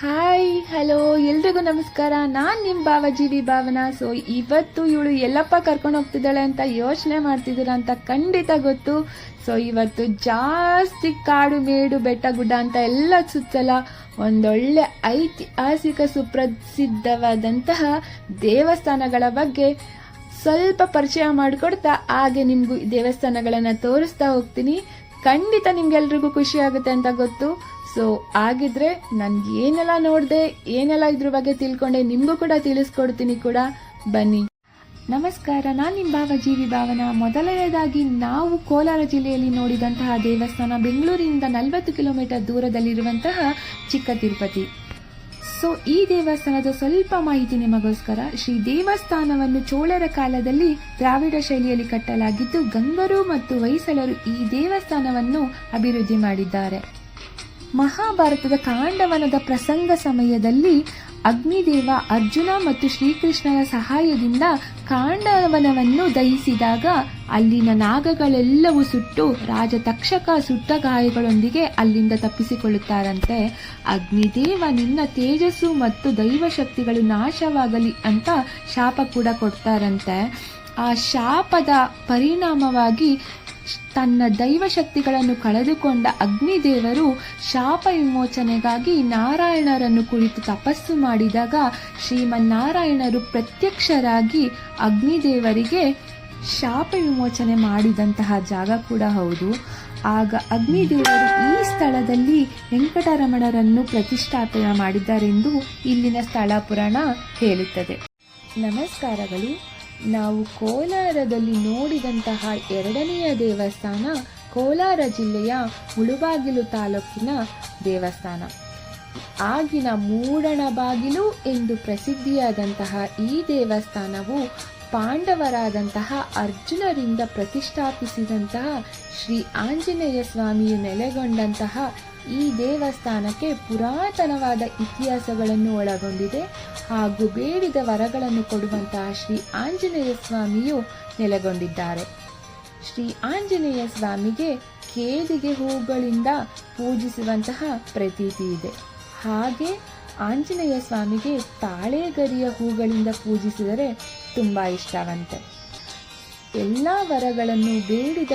Hi hello ಎಲ್ರಿಗೂ ನಮಸ್ಕಾರ. ನಾನು ನಿಮ್ಮ ಭಾವಜೀವಿ ಭಾವನಾ. ಸೊ ಇವತ್ತು ಇವಳು ಎಲ್ಲಪ್ಪ ಕರ್ಕೊಂಡು ಹೋಗ್ತಿದ್ದಾಳೆ ಅಂತ ಯೋಚನೆ ಮಾಡ್ತಿದ್ದೀರಾ ಅಂತ ಖಂಡಿತ ಗೊತ್ತು. ಸೊ ಇವತ್ತು ಜಾಸ್ತಿ ಕಾಡು, ಮೇಡು, ಬೆಟ್ಟ, ಗುಡ್ಡ ಅಂತ ಎಲ್ಲ ಸುತ್ತಲ ಒಂದೊಳ್ಳೆ ಐತಿಹಾಸಿಕ ಸುಪ್ರಸಿದ್ಧವಾದಂತಹ ದೇವಸ್ಥಾನಗಳ ಬಗ್ಗೆ ಸ್ವಲ್ಪ ಪರಿಚಯ ಮಾಡಿಕೊಡ್ತಾ ಹಾಗೆ ನಿಮಗೂ ದೇವಸ್ಥಾನಗಳನ್ನು ತೋರಿಸ್ತಾ ಹೋಗ್ತೀನಿ. ಖಂಡಿತ ನಿಮ್ಗೆಲ್ರಿಗೂ ಖುಷಿ ಆಗುತ್ತೆ ಅಂತ ಗೊತ್ತು. ಸೊ ಆಗಿದ್ರೆ ನನ್ಗೆ ಏನೆಲ್ಲ ನೋಡಿದೆ, ಏನೆಲ್ಲ ಇದ್ರ ಬಗ್ಗೆ ತಿಳ್ಕೊಂಡೆ, ನಿಮಗೂ ಕೂಡ ತಿಳಿಸ್ಕೊಡ್ತೀನಿ ಕೂಡ. ಬನ್ನಿ. ನಮಸ್ಕಾರ, ನಾನು ನಿಮ್ಮ ಭಾವ ಜೀವಿ ಭಾವನ. ಮೊದಲನೇದಾಗಿ ನಾವು ಕೋಲಾರ ಜಿಲ್ಲೆಯಲ್ಲಿ ನೋಡಿದಂತಹ ದೇವಸ್ಥಾನ ಬೆಂಗಳೂರಿನಿಂದ ನಲವತ್ತು ಕಿಲೋಮೀಟರ್ ದೂರದಲ್ಲಿರುವಂತಹ ಚಿಕ್ಕ ತಿರುಪತಿ. ಸೊ ಈ ದೇವಸ್ಥಾನದ ಸ್ವಲ್ಪ ಮಾಹಿತಿ ನಿಮಗೋಸ್ಕರ, ಶ್ರೀ ದೇವಸ್ಥಾನವನ್ನು ಚೋಳರ ಕಾಲದಲ್ಲಿ ದ್ರಾವಿಡ ಶೈಲಿಯಲ್ಲಿ ಕಟ್ಟಲಾಗಿದ್ದು, ಗಂಗರು ಮತ್ತು ಹೊಯ್ಸಳರು ಈ ದೇವಸ್ಥಾನವನ್ನು ಅಭಿವೃದ್ಧಿ ಮಾಡಿದ್ದಾರೆ. ಮಹಾಭಾರತದ ಕಾಂಡವನದ ಪ್ರಸಂಗ ಸಮಯದಲ್ಲಿ ಅಗ್ನಿದೇವ ಅರ್ಜುನ ಮತ್ತು ಶ್ರೀಕೃಷ್ಣನ ಸಹಾಯದಿಂದ ಕಾಂಡವನವನ್ನು ದಹಿಸಿದಾಗ ಅಲ್ಲಿನ ನಾಗಗಳೆಲ್ಲವೂ ಸುಟ್ಟು ರಾಜ ತಕ್ಷಕ ಸುಟ್ಟ ಗಾಯಗಳೊಂದಿಗೆ ಅಲ್ಲಿಂದ ತಪ್ಪಿಸಿಕೊಳ್ಳುತ್ತಾರಂತೆ. ಅಗ್ನಿದೇವ ನಿನ್ನ ತೇಜಸ್ಸು ಮತ್ತು ದೈವಶಕ್ತಿಗಳು ನಾಶವಾಗಲಿ ಅಂತ ಶಾಪ ಕೂಡ ಕೊಡ್ತಾರಂತೆ. ಆ ಶಾಪದ ಪರಿಣಾಮವಾಗಿ ತನ್ನ ದೈವಶಕ್ತಿಗಳನ್ನು ಕಳೆದುಕೊಂಡ ಅಗ್ನಿದೇವರು ಶಾಪ ವಿಮೋಚನೆಗಾಗಿ ನಾರಾಯಣರನ್ನು ಕುಳಿತು ತಪಸ್ಸು ಮಾಡಿದಾಗ ಶ್ರೀಮನ್ನಾರಾಯಣರು ಪ್ರತ್ಯಕ್ಷರಾಗಿ ಅಗ್ನಿದೇವರಿಗೆ ಶಾಪ ವಿಮೋಚನೆ ಮಾಡಿದಂತಹ ಜಾಗ ಕೂಡ ಹೌದು. ಆಗ ಅಗ್ನಿದೇವರು ಈ ಸ್ಥಳದಲ್ಲಿ ವೆಂಕಟರಮಣರನ್ನು ಪ್ರತಿಷ್ಠಾಪನೆ ಮಾಡಿದ್ದಾರೆಂದು ಇಲ್ಲಿನ ಸ್ಥಳ ಪುರಾಣ ಹೇಳುತ್ತದೆ. ನಮಸ್ಕಾರಗಳು. ನಾವು ಕೋಲಾರದಲ್ಲಿ ನೋಡಿದಂತಹ ಎರಡನೆಯ ದೇವಸ್ಥಾನ ಕೋಲಾರ ಜಿಲ್ಲೆಯ ಮುಳುಬಾಗಿಲು ತಾಲೂಕಿನ ದೇವಸ್ಥಾನ. ಆಗಿನ ಮೂಡಣ ಬಾಗಿಲು ಎಂದು ಪ್ರಸಿದ್ಧಿಯಾದಂತಹ ಈ ದೇವಸ್ಥಾನವು ಪಾಂಡವರಾದಂತಹ ಅರ್ಜುನರಿಂದ ಪ್ರತಿಷ್ಠಾಪಿಸಿದಂತಹ ಶ್ರೀ ಆಂಜನೇಯ ಸ್ವಾಮಿಯು ನೆಲೆಗೊಂಡಂತಹ ಈ ದೇವಸ್ಥಾನಕ್ಕೆ ಪುರಾತನವಾದ ಇತಿಹಾಸಗಳನ್ನು ಒಳಗೊಂಡಿದೆ ಹಾಗೂ ಬೇಡಿದ ವರಗಳನ್ನು ಕೊಡುವಂತಹ ಶ್ರೀ ಆಂಜನೇಯ ಸ್ವಾಮಿಯು ನೆಲೆಗೊಂಡಿದ್ದಾರೆ. ಶ್ರೀ ಆಂಜನೇಯ ಸ್ವಾಮಿಗೆ ಕೇದಿಗೆ ಹೂಗಳಿಂದ ಪೂಜಿಸುವಂತಹ ಪ್ರತೀತಿ ಇದೆ. ಹಾಗೆ ಆಂಜನೇಯ ಸ್ವಾಮಿಗೆ ತಾಳೆಗರಿಯ ಹೂಗಳಿಂದ ಪೂಜಿಸಿದರೆ ತುಂಬ ಇಷ್ಟವಂತೆ. ಎಲ್ಲ ವರಗಳನ್ನು ಬೇಡಿದ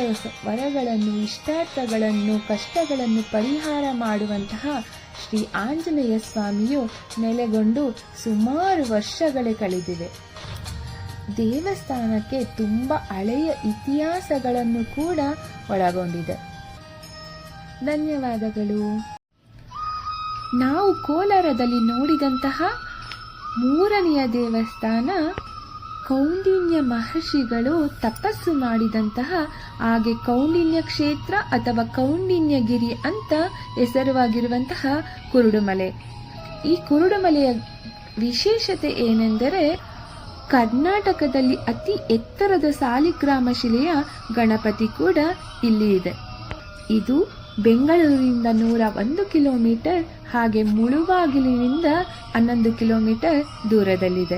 ವರಗಳನ್ನು, ಇಷ್ಟಾರ್ಥಗಳನ್ನು, ಕಷ್ಟಗಳನ್ನು ಪರಿಹಾರ ಮಾಡುವಂತಹ ಶ್ರೀ ಆಂಜನೇಯ ಸ್ವಾಮಿಯು ನೆಲೆಗೊಂಡು ಸುಮಾರು ವರ್ಷಗಳೇ ಕಳೆದಿವೆ. ದೇವಸ್ಥಾನಕ್ಕೆ ತುಂಬ ಹಳೆಯ ಇತಿಹಾಸಗಳನ್ನು ಕೂಡ ಒಳಗೊಂಡಿದೆ. ಧನ್ಯವಾದಗಳು. ನಾವು ಕೋಲಾರದಲ್ಲಿ ನೋಡಿದಂತಹ ಮೂರನೆಯ ದೇವಸ್ಥಾನ ಕೌಂಡಿನ್ಯ ಮಹರ್ಷಿಗಳು ತಪಸ್ಸು ಮಾಡಿದಂತಹ ಹಾಗೆ ಕೌಂಡಿನ್ಯ ಕ್ಷೇತ್ರ ಅಥವಾ ಕೌಂಡಿನ್ಯಗಿರಿ ಅಂತ ಹೆಸರುವಾಗಿರುವಂತಹ ಕುರುಡುಮಲೆ. ಈ ಕುರುಡುಮಲೆಯ ವಿಶೇಷತೆ ಏನೆಂದರೆ ಕರ್ನಾಟಕದಲ್ಲಿ ಅತಿ ಎತ್ತರದ ಸಾಲಿಗ್ರಾಮ ಶಿಲೆಯ ಗಣಪತಿ ಕೂಡ ಇಲ್ಲಿ ಇದೆ. ಇದು ಬೆಂಗಳೂರಿನಿಂದ ನೂರ ಒಂದು ಕಿಲೋಮೀಟರ್ ಹಾಗೆ ಮುಳುಬಾಗಿಲಿನಿಂದ ಹನ್ನೊಂದು ಕಿಲೋಮೀಟರ್ ದೂರದಲ್ಲಿದೆ.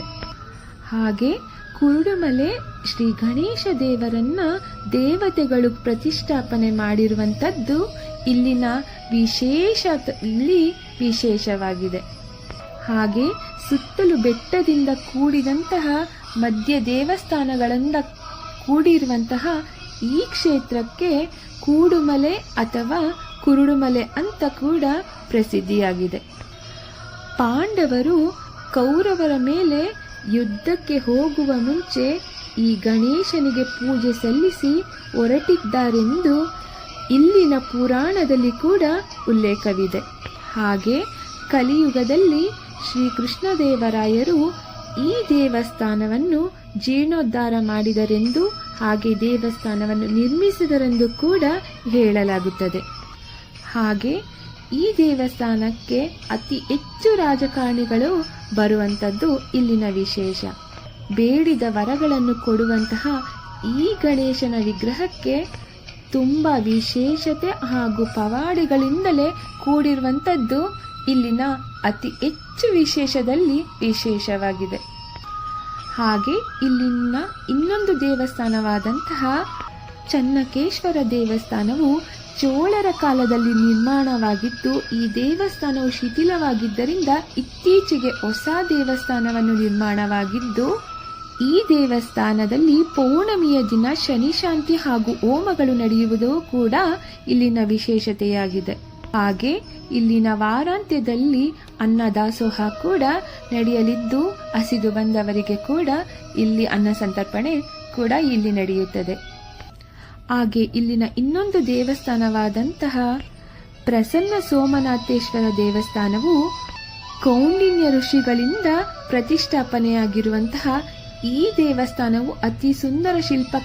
ಹಾಗೆ ಕುರುಡುಮಲೆ ಶ್ರೀ ಗಣೇಶ ದೇವರನ್ನ ದೇವತೆಗಳು ಪ್ರತಿಷ್ಠಾಪನೆ ಮಾಡಿರುವಂಥದ್ದು ಇಲ್ಲಿನ ವಿಶೇಷ ಇಲ್ಲಿ ವಿಶೇಷವಾಗಿದೆ. ಹಾಗೆ ಸುತ್ತಲೂ ಬೆಟ್ಟದಿಂದ ಕೂಡಿದಂತಹ ಮಧ್ಯ ದೇವಸ್ಥಾನಗಳಿಂದ ಕೂಡಿರುವಂತಹ ಈ ಕ್ಷೇತ್ರಕ್ಕೆ ಕೂಡುಮಲೆ ಅಥವಾ ಕುರುಡುಮಲೆ ಅಂತ ಕೂಡ ಪ್ರಸಿದ್ಧಿಯಾಗಿದೆ. ಪಾಂಡವರು ಕೌರವರ ಮೇಲೆ ಯುದ್ಧಕ್ಕೆ ಹೋಗುವ ಮುಂಚೆ ಈ ಗಣೇಶನಿಗೆ ಪೂಜೆ ಸಲ್ಲಿಸಿ ಹೊರಟಿದ್ದಾರೆಂದು ಇಲ್ಲಿನ ಪುರಾಣದಲ್ಲಿ ಕೂಡ ಉಲ್ಲೇಖವಿದೆ. ಹಾಗೆ ಕಲಿಯುಗದಲ್ಲಿ ಶ್ರೀಕೃಷ್ಣದೇವರಾಯರು ಈ ದೇವಸ್ಥಾನವನ್ನು ಜೀರ್ಣೋದ್ಧಾರ ಮಾಡಿದರೆಂದು ಹಾಗೆ ದೇವಸ್ಥಾನವನ್ನು ನಿರ್ಮಿಸಿದರೆಂದು ಕೂಡ ಹೇಳಲಾಗುತ್ತದೆ. ಹಾಗೆ ಈ ದೇವಸ್ಥಾನಕ್ಕೆ ಅತಿ ಹೆಚ್ಚು ರಾಜಕಾರಣಿಗಳು ಬರುವಂಥದ್ದು ಇಲ್ಲಿನ ವಿಶೇಷ. ಬೇಡಿದ ವರಗಳನ್ನು ಕೊಡುವಂತಹ ಈ ಗಣೇಶನ ವಿಗ್ರಹಕ್ಕೆ ತುಂಬ ವಿಶೇಷತೆ ಹಾಗೂ ಪವಾಡಿಗಳಿಂದಲೇ ಕೂಡಿರುವಂಥದ್ದು ಇಲ್ಲಿನ ಅತಿ ಹೆಚ್ಚು ವಿಶೇಷದಲ್ಲಿ ವಿಶೇಷವಾಗಿದೆ. ಹಾಗೆ ಇಲ್ಲಿನ ಇನ್ನೊಂದು ದೇವಸ್ಥಾನವಾದಂತಹ ಚನ್ನಕೇಶ್ವರ ದೇವಸ್ಥಾನವು ಚೋಳರ ಕಾಲದಲ್ಲಿ ನಿರ್ಮಾಣವಾಗಿದ್ದು, ಈ ದೇವಸ್ಥಾನವು ಶಿಥಿಲವಾಗಿದ್ದರಿಂದ ಇತ್ತೀಚೆಗೆ ಹೊಸ ದೇವಸ್ಥಾನವನ್ನು ನಿರ್ಮಾಣವಾಗಿದ್ದು, ಈ ದೇವಸ್ಥಾನದಲ್ಲಿ ಪೌರ್ಣಮಿಯ ದಿನ ಶನಿ ಶಾಂತಿ ಹಾಗೂ ಹೋಮಗಳು ನಡೆಯುವುದು ಕೂಡ ಇಲ್ಲಿನ ವಿಶೇಷತೆಯಾಗಿದೆ. ಹಾಗೆ ಇಲ್ಲಿನ ವಾರಾಂತ್ಯದಲ್ಲಿ ಅನ್ನದಾಸೋಹ ಕೂಡ ನಡೆಯಲಿದ್ದು, ಹಸಿದು ಬಂದವರಿಗೆ ಕೂಡ ಇಲ್ಲಿ ಅನ್ನ ಸಂತರ್ಪಣೆ ಕೂಡ ಇಲ್ಲಿ ನಡೆಯುತ್ತದೆ. ಹಾಗೆ ಇಲ್ಲಿನ ಇನ್ನೊಂದು ದೇವಸ್ಥಾನವಾದಂತಹ ಪ್ರಸನ್ನ ಸೋಮನಾಥೇಶ್ವರ ದೇವಸ್ಥಾನವು ಕೌಂಡಿನ್ಯ ಋಷಿಗಳಿಂದ ಪ್ರತಿಷ್ಠಾಪನೆಯಾಗಿರುವಂತಹ ಈ ದೇವಸ್ಥಾನವು ಅತಿ ಸುಂದರ ಶಿಲ್ಪ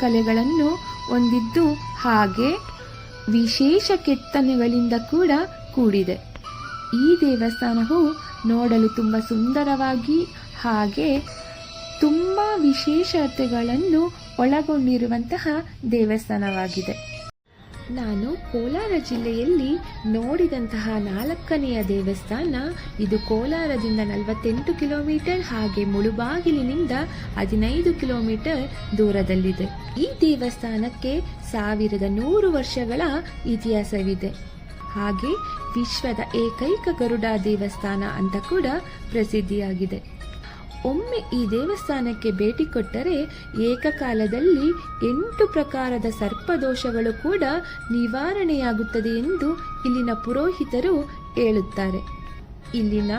ಕಲೆಗಳನ್ನು ಹೊಂದಿದ್ದು ಹಾಗೆ ವಿಶೇಷ ಕೆತ್ತನೆಗಳಿಂದ ಕೂಡ ಕೂಡಿದೆ. ಈ ದೇವಸ್ಥಾನವು ನೋಡಲು ತುಂಬ ಸುಂದರವಾಗಿ ಹಾಗೆ ತುಂಬ ವಿಶೇಷತೆಗಳನ್ನು ಒಳಗೊಂಡಿರುವಂತಹ ದೇವಸ್ಥಾನವಾಗಿದೆ. ನಾನು ಕೋಲಾರ ಜಿಲ್ಲೆಯಲ್ಲಿ ನೋಡಿದಂತಹ ನಾಲ್ಕನೆಯ ದೇವಸ್ಥಾನ, ಇದು ಕೋಲಾರದಿಂದ ನಲವತ್ತೆಂಟು ಕಿಲೋಮೀಟರ್ ಹಾಗೆ ಮುಳುಬಾಗಿಲಿನಿಂದ ಹದಿನೈದು ಕಿಲೋಮೀಟರ್ ದೂರದಲ್ಲಿದೆ. ಈ ದೇವಸ್ಥಾನಕ್ಕೆ ಸಾವಿರದ ನೂರು ವರ್ಷಗಳ ಇತಿಹಾಸವಿದೆ. ಹಾಗೆ ವಿಶ್ವದ ಏಕೈಕ ಗರುಡ ದೇವಸ್ಥಾನ ಅಂತ ಕೂಡ ಪ್ರಸಿದ್ಧಿಯಾಗಿದೆ. ಒಮ್ಮೆ ಈ ದೇವಸ್ಥಾನಕ್ಕೆ ಭೇಟಿ ಕೊಟ್ಟರೆ ಏಕಕಾಲದಲ್ಲಿ ಎಂಟು ಪ್ರಕಾರದ ಸರ್ಪದೋಷಗಳು ಕೂಡ ನಿವಾರಣೆಯಾಗುತ್ತದೆ ಎಂದು ಇಲ್ಲಿನ ಪುರೋಹಿತರು ಹೇಳುತ್ತಾರೆ. ಇಲ್ಲಿನ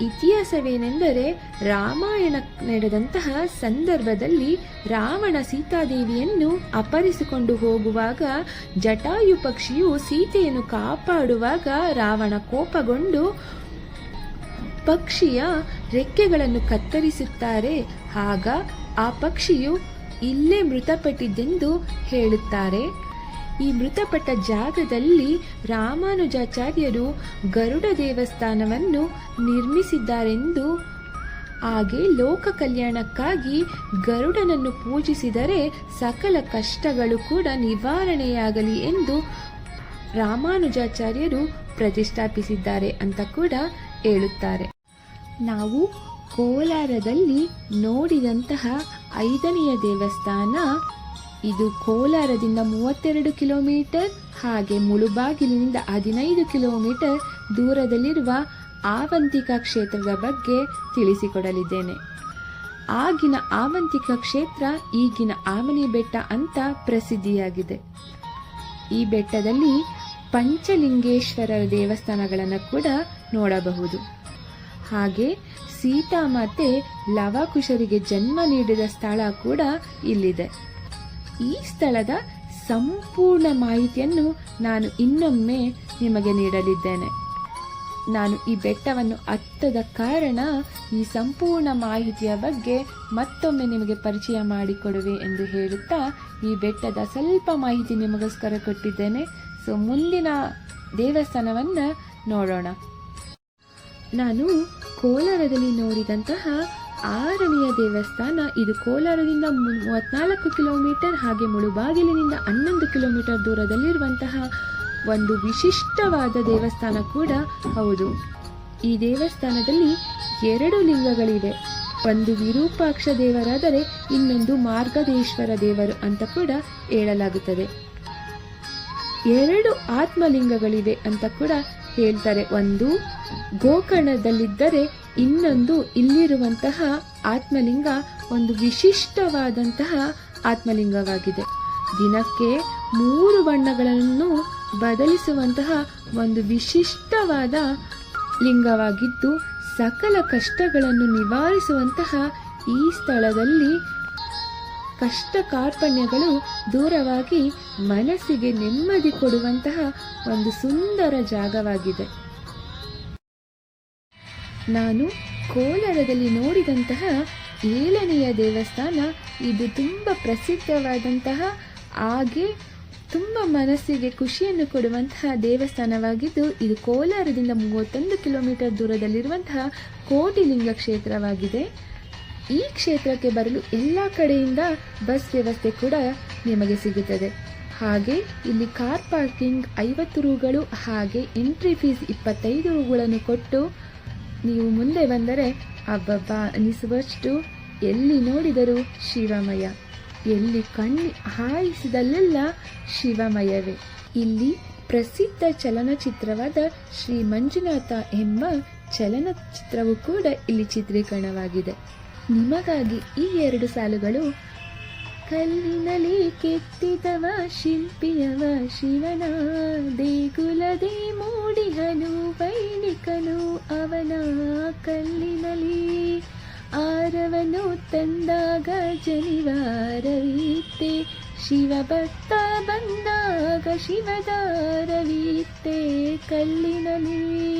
ಇತಿಹಾಸವೇನೆಂದರೆ ರಾಮಾಯಣ ನಡೆದಂತಹ ಸಂದರ್ಭದಲ್ಲಿ ರಾವಣ ಸೀತಾದೇವಿಯನ್ನು ಅಪರಿಸಿಕೊಂಡು ಹೋಗುವಾಗ ಜಟಾಯು ಪಕ್ಷಿಯು ಸೀತೆಯನ್ನು ಕಾಪಾಡುವಾಗ ರಾವಣ ಕೋಪಗೊಂಡು ಪಕ್ಷಿಯ ರೆಕ್ಕೆಗಳನ್ನು ಕತ್ತರಿಸುತ್ತಾರೆ. ಆಗ ಆ ಪಕ್ಷಿಯು ಇಲ್ಲೇ ಮೃತಪಟ್ಟಿದ್ದೆಂದು ಹೇಳುತ್ತಾರೆ. ಈ ಮೃತಪಟ್ಟ ಜಾಗದಲ್ಲಿ ರಾಮಾನುಜಾಚಾರ್ಯರು ಗರುಡ ದೇವಸ್ಥಾನವನ್ನು ನಿರ್ಮಿಸಿದ್ದಾರೆಂದು ಹಾಗೆ ಲೋಕ ಕಲ್ಯಾಣಕ್ಕಾಗಿ ಗರುಡನನ್ನು ಪೂಜಿಸಿದರೆ ಸಕಲ ಕಷ್ಟಗಳು ಕೂಡ ನಿವಾರಣೆಯಾಗಲಿ ಎಂದು ರಾಮಾನುಜಾಚಾರ್ಯರು ಪ್ರತಿಷ್ಠಾಪಿಸಿದ್ದಾರೆ ಅಂತ ಕೂಡ ಹೇಳುತ್ತಾರೆ. ನಾವು ಕೋಲಾರದಲ್ಲಿ ನೋಡಿದಂತಹ ಐದನೆಯ ದೇವಸ್ಥಾನ. ಇದು ಕೋಲಾರದಿಂದ ಮೂವತ್ತೆರಡು ಕಿಲೋಮೀಟರ್, ಹಾಗೆ ಮುಳುಬಾಗಿಲಿನಿಂದ ಹದಿನೈದು ಕಿಲೋಮೀಟರ್ ದೂರದಲ್ಲಿರುವ ಆವಂತಿಕ ಕ್ಷೇತ್ರದ ಬಗ್ಗೆ ತಿಳಿಸಿಕೊಡಲಿದ್ದೇನೆ. ಆಗಿನ ಆವಂತಿಕ ಕ್ಷೇತ್ರ ಈಗಿನ ಆಮನಿ ಬೆಟ್ಟ ಅಂತ ಪ್ರಸಿದ್ಧಿಯಾಗಿದೆ. ಈ ಬೆಟ್ಟದಲ್ಲಿ ಪಂಚಲಿಂಗೇಶ್ವರ ದೇವಸ್ಥಾನಗಳನ್ನು ಕೂಡ ನೋಡಬಹುದು. ಹಾಗೆ ಸೀತಾಮಾತೆ ಲವಕುಶರಿಗೆ ಜನ್ಮ ನೀಡಿದ ಸ್ಥಳ ಕೂಡ ಇಲ್ಲಿದೆ. ಈ ಸ್ಥಳದ ಸಂಪೂರ್ಣ ಮಾಹಿತಿಯನ್ನು ನಾನು ಇನ್ನೊಮ್ಮೆ ನಿಮಗೆ ನೀಡಲಿದ್ದೇನೆ. ನಾನು ಈ ಬೆಟ್ಟವನ್ನು ಹತ್ತದ ಕಾರಣ ಈ ಸಂಪೂರ್ಣ ಮಾಹಿತಿಯ ಬಗ್ಗೆ ಮತ್ತೊಮ್ಮೆ ನಿಮಗೆ ಪರಿಚಯ ಮಾಡಿಕೊಡುವೆ ಎಂದು ಹೇಳುತ್ತಾ ಈ ಬೆಟ್ಟದ ಸ್ವಲ್ಪ ಮಾಹಿತಿ ನಿಮಗೋಸ್ಕರ ಕೊಟ್ಟಿದ್ದೇನೆ. ಸೊ, ಮುಂದಿನ ದೇವಸ್ಥಾನವನ್ನು ನೋಡೋಣ. ನಾನು ಕೋಲಾರದಲ್ಲಿ ನೋಡಿದಂತಹ ಆರನೆಯ ದೇವಸ್ಥಾನ. ಇದು ಕೋಲಾರದಿಂದ ಮೂವತ್ನಾಲ್ಕು ಕಿಲೋಮೀಟರ್ ಹಾಗೆ ಮುಳುಬಾಗಿಲಿನಿಂದ ಹನ್ನೊಂದು ಕಿಲೋಮೀಟರ್ ದೂರದಲ್ಲಿರುವಂತಹ ಒಂದು ವಿಶಿಷ್ಟವಾದ ದೇವಸ್ಥಾನ ಕೂಡ ಹೌದು. ಈ ದೇವಸ್ಥಾನದಲ್ಲಿ ಎರಡು ಲಿಂಗಗಳಿವೆ. ಒಂದು ವಿರೂಪಾಕ್ಷ ದೇವರಾದರೆ ಇನ್ನೊಂದು ಮಾರ್ಗದೇಶ್ವರ ದೇವರು ಅಂತ ಕೂಡ ಹೇಳಲಾಗುತ್ತದೆ. ಎರಡು ಆತ್ಮಲಿಂಗಗಳಿವೆ ಅಂತ ಕೂಡ ಹೇಳ್ತಾರೆ. ಒಂದು, ಗೋಕರ್ಣದಲ್ಲಿದ್ದರೆ ಇನ್ನೊಂದು ಇಲ್ಲಿರುವಂತಹ ಆತ್ಮಲಿಂಗ ಒಂದು ವಿಶಿಷ್ಟವಾದಂತಹ ಆತ್ಮಲಿಂಗವಾಗಿದೆ. ದಿನಕ್ಕೆ ಮೂರು ಬಣ್ಣಗಳನ್ನು ಬದಲಿಸುವಂತಹ ಒಂದು ವಿಶಿಷ್ಟವಾದ ಲಿಂಗವಾಗಿದ್ದು, ಸಕಲ ಕಷ್ಟಗಳನ್ನು ನಿವಾರಿಸುವಂತಹ ಈ ಸ್ಥಳದಲ್ಲಿ ಕಷ್ಟ ಕಾರ್ಪಣ್ಯಗಳು ದೂರವಾಗಿ ಮನಸ್ಸಿಗೆ ನೆಮ್ಮದಿ ಕೊಡುವಂತಹ ಒಂದು ಸುಂದರ ಜಾಗವಾಗಿದೆ. ನಾನು ಕೋಲಾರದಲ್ಲಿ ನೋಡಿದಂತಹ ಏಳನೆಯ ದೇವಸ್ಥಾನ, ಇದು ತುಂಬ ಪ್ರಸಿದ್ಧವಾದಂತಹ, ಹಾಗೆ ತುಂಬ ಮನಸ್ಸಿಗೆ ಖುಷಿಯನ್ನು ಕೊಡುವಂತಹ ದೇವಸ್ಥಾನವಾಗಿದ್ದು, ಇದು ಕೋಲಾರದಿಂದ ಮೂವತ್ತೊಂದು ಕಿಲೋಮೀಟರ್ ದೂರದಲ್ಲಿರುವಂತಹ ಕೋಟಿಲಿಂಗ ಕ್ಷೇತ್ರವಾಗಿದೆ. ಈ ಕ್ಷೇತ್ರಕ್ಕೆ ಬರಲು ಎಲ್ಲ ಕಡೆಯಿಂದ ಬಸ್ ವ್ಯವಸ್ಥೆ ಕೂಡ ನಿಮಗೆ ಸಿಗುತ್ತದೆ. ಹಾಗೆ ಇಲ್ಲಿ ಕಾರ್ ಪಾರ್ಕಿಂಗ್ ಐವತ್ತು ರೂಗಳು, ಹಾಗೆ ಎಂಟ್ರಿ ಫೀಸ್ ಇಪ್ಪತ್ತೈದು ರೂಗಳನ್ನು ಕೊಟ್ಟು ನೀವು ಮುಂದೆ ಬಂದರೆ, ಅಬ್ಬಬ್ಬ, ಅನಿಸುವಷ್ಟು ಎಲ್ಲಿ ನೋಡಿದರು ಶಿವಮಯ. ಎಲ್ಲಿ ಕಣ್ಣು ಹಾಯಿಸಿದಲ್ಲೆಲ್ಲ ಶಿವಮಯವೇ. ಇಲ್ಲಿ ಪ್ರಸಿದ್ಧ ಚಲನಚಿತ್ರವಾದ ಶ್ರೀ ಮಂಜುನಾಥ ಎಂಬ ಚಲನಚಿತ್ರವು ಕೂಡ ಇಲ್ಲಿ ಚಿತ್ರೀಕರಣವಾಗಿದೆ. ನಿಮಗಾಗಿ ಈ ಎರಡು ಸಾಲುಗಳು ಕಲ್ಲಿನಲ್ಲಿ ಕೆತ್ತಿದವ ಶಿಲ್ಪಿಯವ ಶಿವನ, ದೇಗುಲದೆ ಮೂಡಿಹನು, ವೈಣಿಕನು ಅವನ ಕಲ್ಲಿನಲ್ಲಿ. ಆರವನು ತಂದಾಗ ಜನಿವಾರವೀತೆ ಶಿವ ಭಕ್ತ ಬಂದಾಗ ಶಿವದಾರವಿತ್ತೆ ಕಲ್ಲಿನಲ್ಲಿ.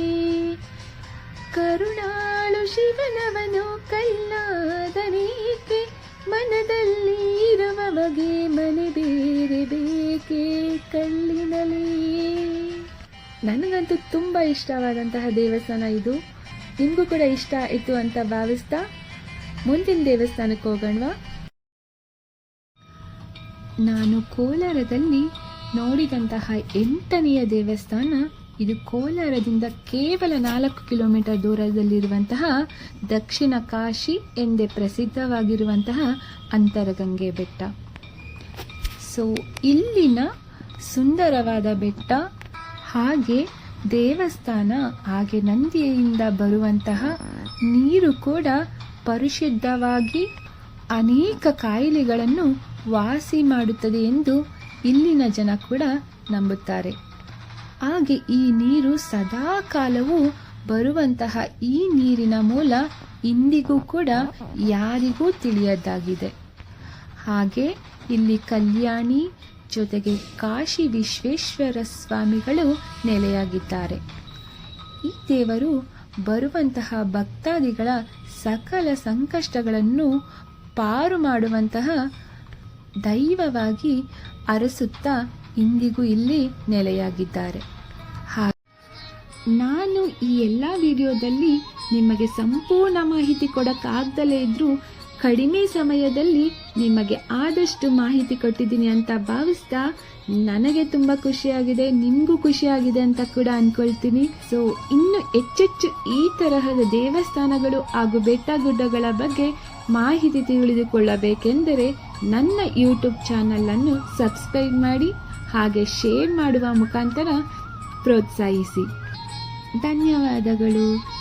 ಕರುಣಾಳು ಶಿವನವನು ಕಲ್ಲಾದನೇಕೆ? ಮನದಲ್ಲಿ ಇರುವವಗೆ ಮನೆ ಬೇರೆ ಬೇಕೆ ಕಲ್ಲಿನಲ್ಲಿ ನನಗಂತೂ ತುಂಬ ಇಷ್ಟವಾದಂತಹ ದೇವಸ್ಥಾನ ಇದು. ನಿಮಗೂ ಕೂಡ ಇಷ್ಟ ಆಯಿತು ಅಂತ ಭಾವಿಸ್ತಾ ಮುಂದಿನ ದೇವಸ್ಥಾನಕ್ಕೆ ಹೋಗೋಣವಾ? ನಾನು ಕೋಲಾರದಲ್ಲಿ ನೋಡಿದಂತಹ ಎಂಟನೆಯ ದೇವಸ್ಥಾನ ಇದು ಕೋಲಾರದಿಂದ ಕೇವಲ ನಾಲ್ಕು ಕಿಲೋಮೀಟರ್ ದೂರದಲ್ಲಿರುವಂತಹ ದಕ್ಷಿಣ ಕಾಶಿ ಎಂದೇ ಪ್ರಸಿದ್ಧವಾಗಿರುವಂತಹ ಅಂತರಗಂಗೆ ಬೆಟ್ಟ. ಸೊ ಇಲ್ಲಿನ ಸುಂದರವಾದ ಬೆಟ್ಟ ಹಾಗೆ ದೇವಸ್ಥಾನ ಹಾಗೆ ನಂದಿಯಿಂದ ಬರುವಂತಹ ನೀರು ಕೂಡ ಪರಿಶುದ್ಧವಾಗಿ ಅನೇಕ ಕಾಯಿಲೆಗಳನ್ನು ವಾಸಿ ಮಾಡುತ್ತದೆ ಎಂದು ಇಲ್ಲಿನ ಜನ ಕೂಡ ನಂಬುತ್ತಾರೆ. ಹಾಗೆ ಈ ನೀರು ಸದಾ ಕಾಲವೂ ಬರುವಂತಹ ಈ ನೀರಿನ ಮೂಲ ಇಂದಿಗೂ ಕೂಡ ಯಾರಿಗೂ ತಿಳಿಯದ್ದಾಗಿದೆ ಹಾಗೆ ಇಲ್ಲಿ ಕಲ್ಯಾಣಿ ಜೊತೆಗೆ ಕಾಶಿ ವಿಶ್ವೇಶ್ವರ ಸ್ವಾಮಿಗಳು ನೆಲೆಯಾಗಿದ್ದಾರೆ. ಈ ದೇವರು ಬರುವಂತಹ ಭಕ್ತಾದಿಗಳ ಸಕಲ ಸಂಕಷ್ಟಗಳನ್ನು ಪಾರು ಮಾಡುವಂತಹ ದೈವವಾಗಿ ಅರಸುತ್ತಾ ಇಂದಿಗೂ ಇಲ್ಲಿ ನೆಲೆಯಾಗಿದ್ದಾರೆ. ನಾನು ಈ ಎಲ್ಲ ವಿಡಿಯೋದಲ್ಲಿ ನಿಮಗೆ ಸಂಪೂರ್ಣ ಮಾಹಿತಿ ಕೊಡೋಕ್ಕಾಗ್ದಲೇ ಇದ್ದರೂ ಕಡಿಮೆ ಸಮಯದಲ್ಲಿ ನಿಮಗೆ ಆದಷ್ಟು ಮಾಹಿತಿ ಕೊಟ್ಟಿದ್ದೀನಿ ಅಂತ ಭಾವಿಸ್ತಾ ನನಗೆ ತುಂಬ ಖುಷಿಯಾಗಿದೆ, ನಿಮಗೂ ಖುಷಿಯಾಗಿದೆ ಅಂತ ಕೂಡ ಅಂದ್ಕೊಳ್ತೀನಿ ಸೊ ಇನ್ನು ಹೆಚ್ಚೆಚ್ಚು ಈ ತರಹದ ದೇವಸ್ಥಾನಗಳು ಹಾಗೂ ಬೆಟ್ಟ ಗುಡ್ಡಗಳ ಬಗ್ಗೆ ಮಾಹಿತಿ ತಿಳಿದುಕೊಳ್ಳಬೇಕೆಂದರೆ ನನ್ನ ಯೂಟ್ಯೂಬ್ ಚಾನಲನ್ನು ಸಬ್ಸ್ಕ್ರೈಬ್ ಮಾಡಿ ಹಾಗೆ ಶೇರ್ ಮಾಡುವ ಮುಖಾಂತರ ಪ್ರೋತ್ಸಾಹಿಸಿ. ಧನ್ಯವಾದಗಳು.